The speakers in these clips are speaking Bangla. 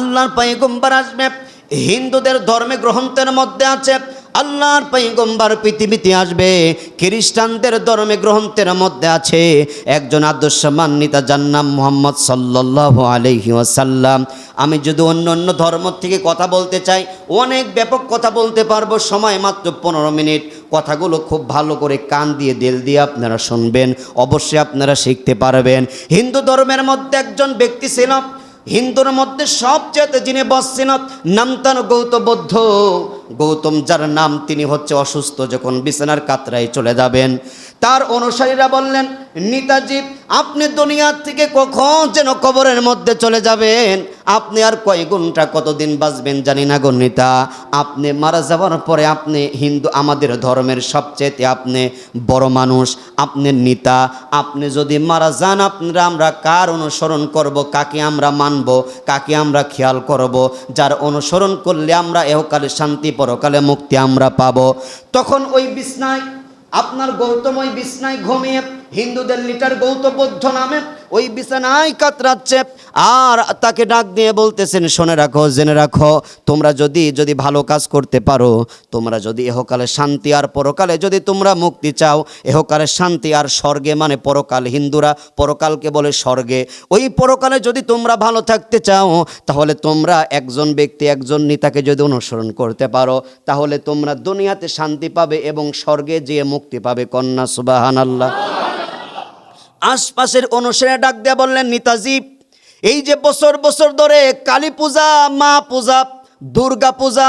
আল্লাহর পয়গম্বর আসবে। হিন্দুদের ধর্মে গ্রন্থের মধ্যে আছে, আল্লাহর পৈগম্বার পৃথিবীতে আসবে। খ্রিস্টানদের ধর্মে গ্রন্থের মধ্যে আছে, একজন আদর্শমান নেতা যার নাম মোহাম্মদ সাল্লাহ আলহি ওয়াসাল্লাম। আমি যদি অন্য অন্য ধর্ম থেকে কথা বলতে চাই, অনেক ব্যাপক কথা বলতে পারব, সময় মাত্র পনেরো মিনিট। কথাগুলো খুব ভালো করে কান দিয়ে, দিল দিয়ে আপনারা শুনবেন, অবশ্যই আপনারা শিখতে পারবেন। হিন্দু ধর্মের মধ্যে একজন ব্যক্তি ছিল হিন্দুর মধ্যে সবচেয়ে যিনি বসছেন নাম তার গৌতম বৌদ্ধ। গৌতম যার নাম তিনি হচ্ছে অসুস্থ, যখন বিছানার কাতরায় চলে যাবেন। তার অনুসারীরা বললেন, নেতাজি, আপনি দুনিয়ার থেকে কখন যেন কবরের মধ্যে চলে যাবেন? আপনি আর কয় ঘণ্টা কতদিন বাঁচবেন জানি না গো নেতা। আপনি মারা যাওয়ার পরে আপনি হিন্দু, আমাদের ধর্মের সবচেয়ে আপনি বড় মানুষ, আপনি নেতা। আপনি যদি মারা যান, আপনারা, আমরা কার অনুসরণ করব, কাকে আমরা মানব, কাকে আমরা খেয়াল করব? যার অনুসরণ করলে আমরা এহকালে শান্তি, পরকালে মুক্তি আমরা পাব। তখন ওই বিছনায় আপনার গৌতময় বিছনায় ঘুমিয়ে হিন্দুদের লিটার গৌতম বৌদ্ধ নামে ওই বিছানায় কাতরাচ্ছে। আর তাকে ডাক দিয়ে বলতেছেন, শুনে রাখো, জেনে রাখো, তোমরা যদি যদি ভালো কাজ করতে পারো, তোমরা যদি এহকালে শান্তি আর পরকালে যদি তোমরা মুক্তি চাও, এহকালে শান্তি আর স্বর্গে মানে পরকাল, হিন্দুরা পরকালকে বলে স্বর্গে। ওই পরকালে যদি তোমরা ভালো থাকতে চাও, তাহলে তোমরা একজন ব্যক্তি, একজন নেতাকে যদি অনুসরণ করতে পারো, তাহলে তোমরা দুনিয়াতে শান্তি পাবে এবং স্বর্গে যেয়ে মুক্তি পাবে। কন্যা সুবাহান আল্লাহ আশপাশের অনুসারে ডাক দেয়া বললেন, নেতাজি, এই যে বছর বছর ধরে কালী পূজা, মা পূজা, দুর্গা পূজা,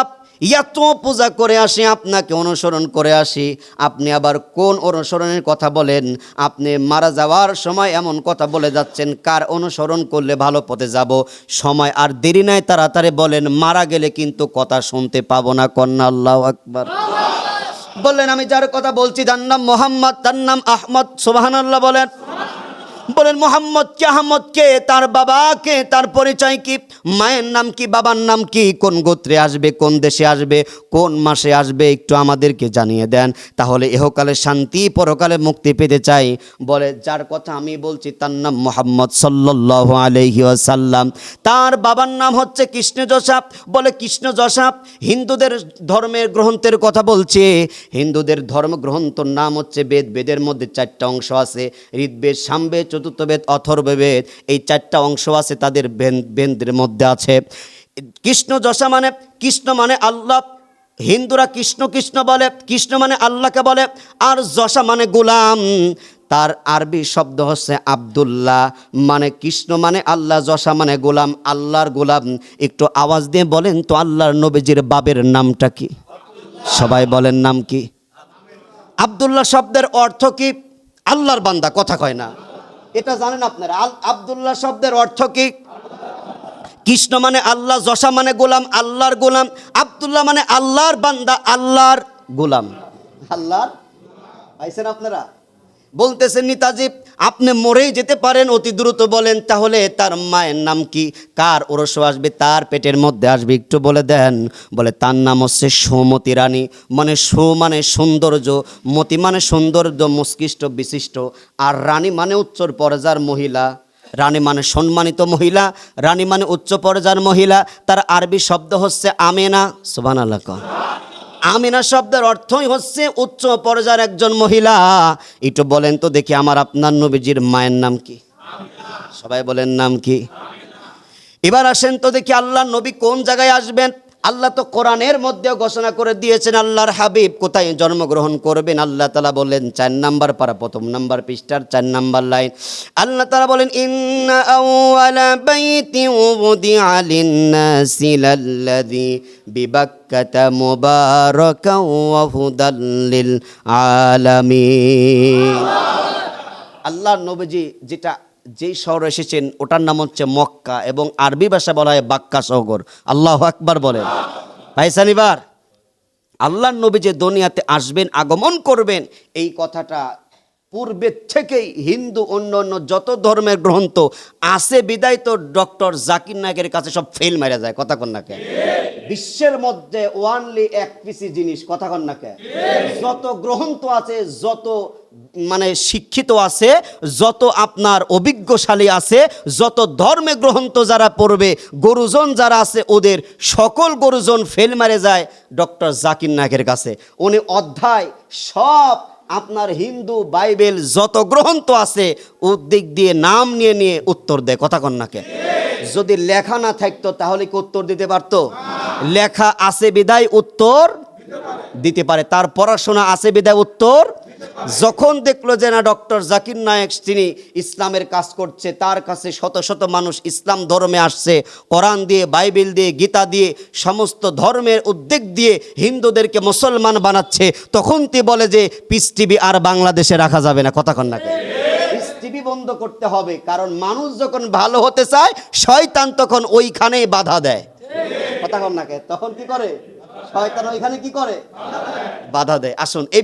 এত পূজা করে আসি, আপনাকে অনুসরণ করে আসি। আপনি আবার কোন অনুসরণের কথা বলেন? আপনি মারা যাওয়ার সময় এমন কথা বলে যাচ্ছেন, কার অনুসরণ করলে ভালো পথে যাব? সময় আর দেরি নাই, তাড়াতাড়ি বলেন, মারা গেলে কিন্তু কথা শুনতে পাবো না, কন্যা, আল্লাহ আকবার। বললেন আমি যার কথা বলছি তার নাম মোহাম্মদ তার নাম আহমদ সোবাহানাল্লাহ বলেন। বলেন, মোহাম্মদ কে, আহমদ কে, তার বাবাকে তার পরিচয় কি? মায়ের নাম কি, বাবার নাম কি? কোন গোত্রে আসবে, কোন দেশে আসবে, কোন মাসে আসবে, একটু আমাদেরকে জানিয়ে দেন। তাহলে এহকালে শান্তি, পরকালে মুক্তি পেতে চাই। বলে, যার কথা আমি বলছি, তার নাম মোহাম্মদ সাল্লাহ আলহি আসাল্লাম তার বাবার নাম হচ্ছে কৃষ্ণ যশাপ। বলে, কৃষ্ণ যশাপ, হিন্দুদের ধর্মের গ্রন্থের কথা বলছে। হিন্দুদের ধর্ম গ্রন্থর নাম হচ্ছে বেদ। বেদের মধ্যে চারটা অংশ আছে। ঋগ্বেদ, সামবেদ চতুর্থ বেদ অথর্ববেদ, এই চারটা অংশ আছে তাদের বেন- বেদের মধ্যে আছে। কৃষ্ণ যশা মানে কৃষ্ণ মানে আল্লাহ, হিন্দুরা কৃষ্ণ কৃষ্ণ বলে, কৃষ্ণ মানে আল্লাহকে বলে, আর যশা মানে গোলাম। তার আরবি শব্দ হচ্ছে আব্দুল্লাহ মানে কৃষ্ণ মানে আল্লাহ, যশা মানে গোলাম, আল্লাহর গোলাম। একটু আওয়াজ দিয়ে বলেন তো, আল্লাহর নবীজির বাবের নামটা কি? সবাই বলেন নাম কি? আব্দুল্লাহ শব্দের অর্থ কি? আল্লাহর বান্দা, কথা কয় না। এটা জানেন আপনারা, আল আব্দুল্লাহ শব্দের অর্থ কি? কৃষ্ণ মানে আল্লাহ, যশা মানে গোলাম, আল্লাহর গোলাম, আবদুল্লাহ মানে আল্লাহর বান্দা, আল্লাহর গোলাম। আল্লাহর? পাইছেন আপনারা? বলতেছেন নিতাজি আপনি মরেই যেতে পারেন, অতি দ্রুত বলেন, তাহলে তার মায়ের নাম কি? কার ওরস আসবে? তার পেটের মধ্যে আসবে? একটু বলে দেন। বলে, তার নাম হচ্ছে সৌমতি রানী। মানে সৌ মানে সৌন্দর্য, মতি মানে সৌন্দর্য মস্কিষ্ট বিশিষ্ট। আর রানী মানে উচ্চর পর্যার মহিলা। রানী মানে সম্মানিত মহিলা। রানী মানে উচ্চ পর্যার মহিলা। তার আরবি শব্দ হচ্ছে আমেনা। সুবান। আমিনা শব্দের অর্থই হচ্ছে উচ্চ পর্যায়ের একজন মহিলা। একটু বলেন তো দেখি আমার আপনার নবীজির মায়ের নাম কি? সবাই বলেন নাম কি? এবার আসেন তো দেখি আল্লাহ নবী কোন জায়গায় আসবেন? আল্লাহ তো কোরআনের মধ্যেও ঘোষণা করে দিয়েছেন, আল্লাহর হাবিব কোথায় জন্মগ্রহণ করবেন? আল্লাহ তালা বলেন চার নাম্বার পারা প্রথম নাম্বার পৃষ্ঠার চার নাম্বার লাইন। আল্লাহ তালা বলেন আল্লাহর নবীজি যেটা যেই শহর এসেছেন, ওটার নাম হচ্ছে মক্কা এবং আরবি ভাষা বলা হয় বাক্কা শহর। আল্লাহ আকবার বলেন। ভাইসান এবার আল্লাহর নবী যে দুনিয়াতে আসবেন, আগমন করবেন, এই কথাটা পূর্বের থেকেই হিন্দু, অন্য অন্য যত ধর্মের গ্রন্থ আছে, বিদায় তো ডক্টর জাকির নায়কের কাছে সব ফেল মারা যায়, কথা কন্যাকে বিশ্বের মধ্যে ওয়ানলি এক পিসি জিনিস, কথা কন্যাকে যত গ্রন্থ আছে, যত মানে শিক্ষিত আছে, যত আপনার অভিজ্ঞশালী আছে, যত ধর্মে গ্রন্থ যারা পড়বে, গরুজন যারা আছে, ওদের সকল গরুজন ফেল মারে যায় ডক্টর জাকির নায়কের কাছে। উনি অধ্যায় সব আপনার হিন্দু, বাইবেল যত গ্রন্থ আছে উদ্দিক দিয়ে নাম নিয়ে নিয়ে উত্তর দেয়। কথা কন্যাকে যদি লেখা না থাকতো, তাহলে কি উত্তর দিতে পারতো? লেখা আছে বিদায় উত্তর দিতে পারে। তার পড়াশোনা আছে বিদায় উত্তর যখন দেখল যে না, ডক্টর জাকির নায়েক তিনি ইসলামের কাজ করছে, তার কাছে শত শত মানুষ ইসলাম ধর্মে আসছে, কোরআন দিয়ে, বাইবেল দিয়ে, গীতা দিয়ে, সমস্ত ধর্মের উদ্যোগ দিয়ে হিন্দুদেরকে মুসলমান বানাচ্ছে, তখন তি বলে যে পিস টিভি আর বাংলাদেশে রাখা যাবে না। কথা কন্যাকে টিভি বন্ধ করতে হবে, কারণ মানুষ যখন ভালো হতে চায়, শয়তান তখন ওইখানেই বাধা দেয়। কথা কন্যাকে তখন কি করে? শয়তান ওইখানে কি করে? বাধা দেয়। আসুন, এই